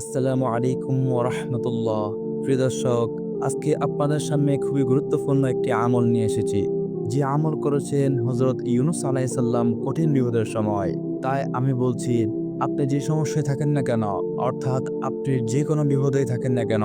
আসসালামু আলাইকুম ওরহমতুল্লাহ প্রিয় দর্শক, আজকে আপনাদের সামনে খুবই গুরুত্বপূর্ণ একটি আমল নিয়ে এসেছি। যে আমল করেছেন হজরত ইউনুস আলাইসাল্লাম কঠিন বিপদের সময়। তাই আমি বলছি, আপনি যে সমস্যায় থাকেন না কেন, অর্থাৎ আপনি যে কোনো বিপদেই থাকেন না কেন,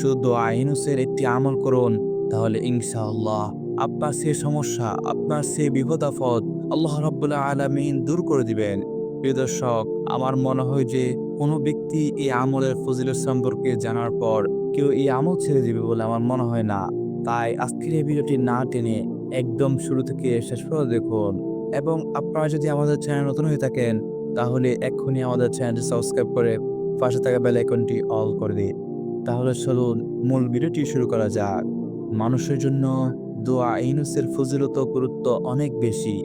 শুধু আইনুসের একটি আমল করুন, তাহলে ইনশাআল্লাহ আপনার সে সমস্যা, আপনার সে বিপদ আপদ আল্লাহ রব্বুল্লাহ আলমিন দূর করে দিবেন। প্রিয় দর্শক, আমার মনে হয় যে কোনো ব্যক্তি এই আমলের ফজিলত সম্পর্কে জানার পর কেউ এই আমল ছেড়ে দিবে বলে আমার মনে হয় না। তাই আজকের এই ভিডিওটি না টেনে একদম শুরু থেকে শেষ পর্যন্ত দেখুন এবং আপনারা যদি আমাদের চ্যানেল নতুন হয়ে থাকেন, তাহলে এক্ষুনি আমাদের চ্যানেলটি সাবস্ক্রাইব করে পাশে থাকা বেল আইকনটি অল করে দিন। তাহলে চলুন মূল ভিডিওটি শুরু করা যাক। মানুষের জন্য দোয়া ইনুসের ফজিলত গুরুত্ব অনেক বেশি।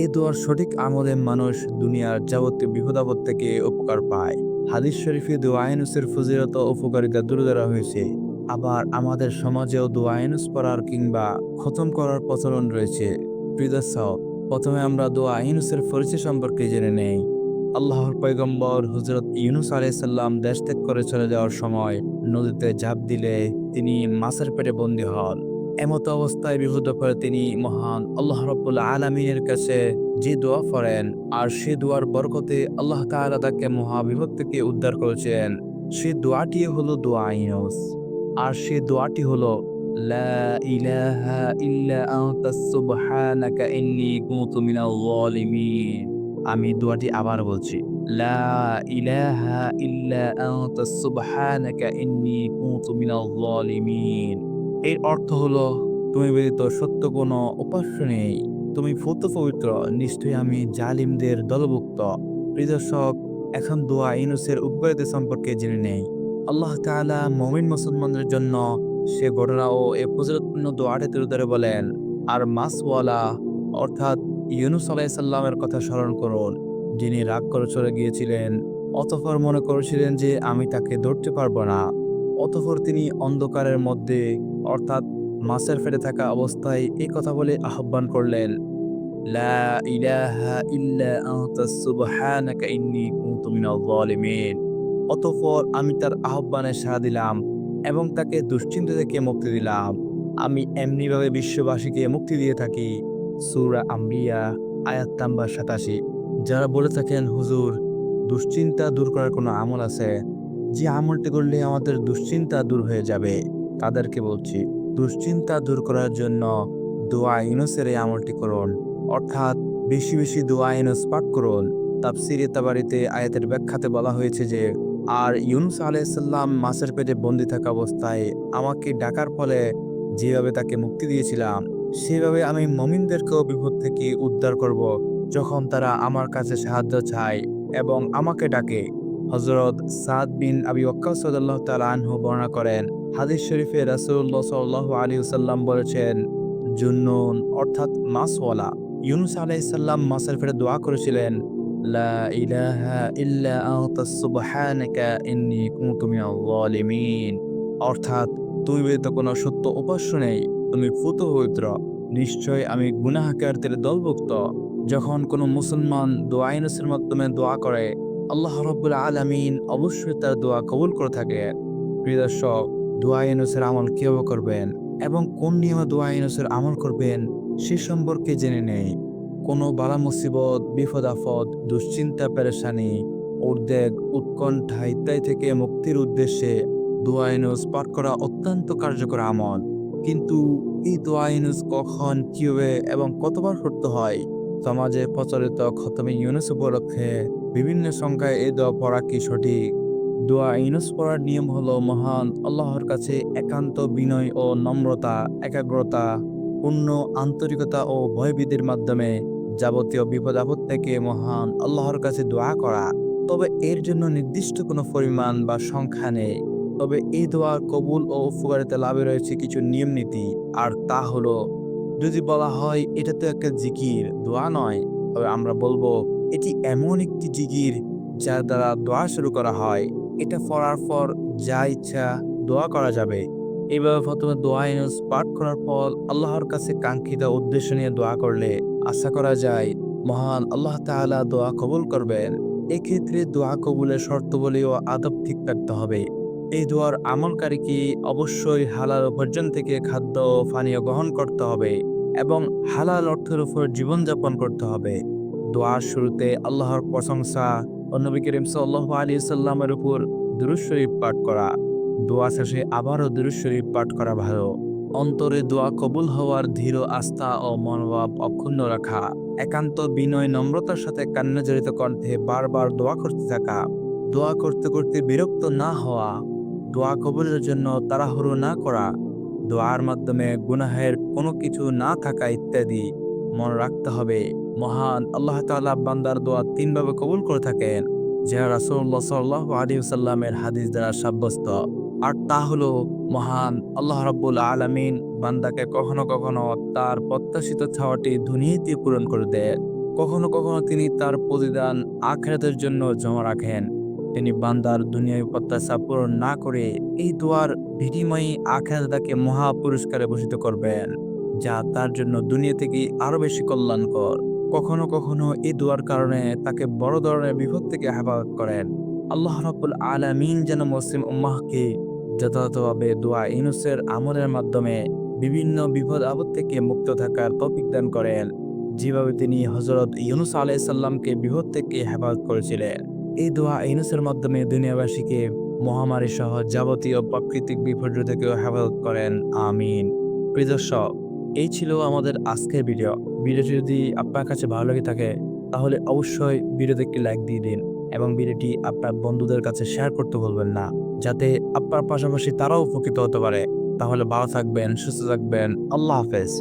এই দোয়ার সঠিক আমলে মানুষ দুনিয়ার যাবতীয় বিপদাপদ থেকে উপকার পায়। হাদিস শরীফে দোয়াইনুসের ফজিলত ও উপকারিতা দূরে ধরা হয়েছে। আবার আমাদের সমাজেও দোয়াইনুস পড়ার কিংবা খতম করার প্রচলন রয়েছে। প্রিয় প্রথমে আমরা দোয়া ইউনুসের পরিচয় সম্পর্কে জেনে নেই। আল্লাহর পয়গম্বর হজরত ইউনুস আলাইসাল্লাম দেশ ত্যাগ করে চলে যাওয়ার সময় নদীতে ঝাঁপ দিলে তিনি মাছের পেটে বন্দী হন। এমত অবস্থায় বিপদে পড়ে তিনি মহান আল্লাহ রব্বুল্লা আলমিনের কাছে যে দোয়া করেন, আর সে দোয়ার বরকতে আল্লাহ তাআলা তাকে মহা বিপদ থেকে উদ্ধার করেছেন। সে দোয়াটি হলো দোয়া ইউনুস আর সে দোয়াটি হলো, লা ইলাহা আমি দোয়াটি আবার বলছি, লা ইলাহা এর অর্থ হলো, তুমি ব্যতীত সত্য কোনো উপাস্য নেই। তুমি ফুত পবিত্র, নিশ্চয়ই আমি জালিমদের দলভুক্ত। প্রিয় দর্শক এখন দোয়া ইনুসের উপকারিতা সম্পর্কে জেনে নেই। আল্লাহ তাআলা মমিন মুসলমানদের জন্য সে ঘটনা ও এ ফজিলতপূর্ণ দোয়াটি তুলে ধরে বলেন, আর মাসওয়ালা, অর্থাৎ ইউনুস আলাইসাল্লামের কথা স্মরণ করুন, যিনি রাগ করে চলে গিয়েছিলেন, অতঃপর মনে করেছিলেন যে আমি তাকে ধরতে পারব না। অতঃপর তিনি অন্ধকারের মধ্যে, অর্থাৎ মাছের ফেটে থাকা অবস্থায় এই কথা বলে আহ্বান করলেন, লা অতঃপর আমি তার আহ্বানে সাড়া দিলাম এবং তাকে দুশ্চিন্তা থেকে মুক্তি দিলাম। আমি এমনিভাবে বিশ্ববাসীকে মুক্তি দিয়ে থাকি। সুরা আম্বিয়া, আয়াত নাম্বার সাতাশি। যারা বলে থাকেন, হুজুর, দুশ্চিন্তা দূর করার কোনো আমল আছে? যে আমলটি করলে আমাদের দুশ্চিন্তা দূর হয়ে যাবে, তাদেরকে বলছি, দুশ্চিন্তা দূর করার জন্য দোয়া ইউনুসের এই আমলটি করুন। অর্থাৎ বেশি বেশি দোয়া ইউনুস পাঠ করুন। তাফসিরে তাবারিতে আয়াতের ব্যাখ্যাতে বলা হয়েছে যে, আর ইউনুস আলাইসাল্লাম মাছের পেটে বন্দি থাকা অবস্থায় আমাকে ডাকার ফলে যেভাবে তাকে মুক্তি দিয়েছিলাম, সেভাবে আমি মমিনদেরকেও বিপদ থেকে উদ্ধার করব যখন তারা আমার কাছে সাহায্য চায় এবং আমাকে ডাকে। হজরত সাদ বিন আবি ওয়াক্কাস সাল্লাহ তালা আনহু বর্ণনা করেন, হাদিস শরীফে রাসূলুল্লাহ সাল্লাল্লাহু আলাইহি সাল্লাম বলেছেন, জুন্নুন অর্থাৎ মাসওয়ালা ইউনুস আলাইহিসসালাম মাছের ফেরে দোয়া করেছিলেন, লা ইলাহা ইল্লা আনতা সুবহানাকা ইন্নী কুনতু মিনাল অর্থাৎ তুই ব্যতীত কোনো সত্য উপাস্য নেই, তুমি ফুত পবিত্র, নিশ্চয় আমি গুনাহকারদের দলভুক্ত, যখন কোনো মুসলমান দোয়া ইউনুসের মাধ্যমে দোয়া করে আল্লাহ রব্বুল আলামিন অবশ্যই তার দোয়া কবুল করে থাকে প্রিয় দর্শক, দোয়া আমল কীভাবে করবেন এবং কোন নিয়মে দোয়া আমল করবেন সে সম্পর্কে জেনে নেই। কোনো বালা মুসিবত, বিপদ আপদ, দুশ্চিন্তা, পেরেশানি, উদ্বেগ, উৎকণ্ঠা ইত্যাদি থেকে মুক্তির উদ্দেশ্যে দোয়া পাঠ করা অত্যন্ত কার্যকর আমল। কিন্তু এই দোয়া কখন, কীভাবে এবং কতবার করতে হয় সমাজে প্রচলিত খতমে ইউনুস উপলক্ষে বিভিন্ন সংখ্যায় এই দোয়া পড়া কি সঠিক? দোয়া ইউনুস পড়ার নিয়ম হলো মহান আল্লাহর কাছে একান্ত বিনয় ও নম্রতা, একাগ্রতা, পূর্ণ আন্তরিকতা ও ভয়ভীতির মাধ্যমে যাবতীয় বিপদ আপদ থেকে মহান আল্লাহর কাছে দোয়া করা। তবে এর জন্য নির্দিষ্ট কোনো পরিমাণ বা সংখ্যা নেই। তবে এই দোয়া কবুল ও উপকারিতা লাভে রয়েছে কিছু নিয়ম নীতি আর তা হলো যদি বলা হয়, এটা তো একটা জিকির, দোয়া নয়। তবে আমরা বলব, এটি এমন একটি জিকির যার দ্বারা দোয়া শুরু করা হয়। এটা পড়ার পর যা ইচ্ছা দোয়া করা যাবে। এইভাবে প্রথমে দোয়া ইউনুস পাঠ করার পর আল্লাহর কাছে কাঙ্ক্ষিত উদ্দেশ্য নিয়ে দোয়া করলে আশা করা যায়, মহান আল্লাহ তাআলা দোয়া কবুল করবেন। এক্ষেত্রে দোয়া কবুলের শর্তাবলী ও আদব ঠিক রাখতে হবে। এই দোয়ার আমলকারীকে অবশ্যই হালাল উপার্জন থেকে খাদ্য পানীয় গ্রহণ করতে হবে এবং হালাল অর্থের উপর জীবনযাপন করতে হবে। দোয়ার শুরুতে আল্লাহর প্রশংসা ও নবী করিম সাল্লাহ আলী সাল্লামের উপর দুরুজ শরীফ পাঠ করা। দোয়া শেষে আবারও দুরুজ শরীফ পাঠ করা ভালো। অন্তরে দোয়া কবুল হওয়ার ধীর আস্থা ও মনোভাব অক্ষুণ্ণ রাখা। একান্ত বিনয় নম্রতার সাথে কান্না জড়িত কণ্ঠে বারবার দোয়া করতে থাকা। দোয়া করতে করতে বিরক্ত না হওয়া। দোয়া কবুলের জন্য তাড়াহুড়ো না করা, দোয়ার মাধ্যমে গুনাহের কোনো কিছু না থাকা ইত্যাদি মনে রাখতে হবে। মহান আল্লাহ তাআলা বান্দার দোয়া তিনভাবে কবুল করে থাকেন, যা রাসূলুল্লাহ সাল্লাল্লাহু আলাইহি সাল্লামের হাদিস দ্বারা সাব্যস্ত। আর তা হলো মহান আল্লাহ রাব্বুল আলামিন বান্দাকে কখনো কখনো তার প্রত্যাশিত ছাওয়াটি দুনিয়াতে পূরণ করে দেন কখনো কখনো তিনি তার প্রতিদান আখেরাতের জন্য জমা রাখেন। তিনি বান্দার দুনিয়ায় প্রত্যাশা পূরণ না করে এই দোয়ার বিনিময়ে আখেরাতে তাকে মহা পুরস্কারে ভূষিত করবেন, যা তার জন্য দুনিয়া থেকে আরও বেশি কল্যাণকর। কখনো কখনো এই দোয়ার কারণে তাকে বড় ধরনের বিপদ থেকে হেফাজত করেন। আল্লাহ রাব্বুল আলামিন যেন মুসলিম উম্মাহকে যথাযথভাবে দোয়া ইনুসের আমলের মাধ্যমে বিভিন্ন বিপদ আপদ থেকে মুক্ত থাকার তৌফিক দান করেন, যেভাবে তিনি হজরত ইউনুস আলাইসাল্লামকে বিপদ থেকে হেফাজত করেছিলেন। এই দোয়া ইনুসের মাধ্যমে দুনিয়াবাসীকে মহামারী সহ যাবতীয় প্রাকৃতিক বিপর্যয় থেকেও হেফাজত করেন। আমিন। প্রিয় দর্শক, এই ছিল আমাদের আজকের ভিডিও। ভিডিওটি যদি আপনার কাছে ভালো লেগে থাকে, তাহলে অবশ্যই ভিডিওতে একটি লাইক দিয়ে দিন এবং ভিডিওটি আপনার বন্ধুদের কাছে শেয়ার করতে বলবেন না, যাতে আপনার পাশাপাশি তারাও উপকৃত হতে পারে। তাহলে ভালো থাকবেন, সুস্থ থাকবেন। আল্লাহ হাফেজ।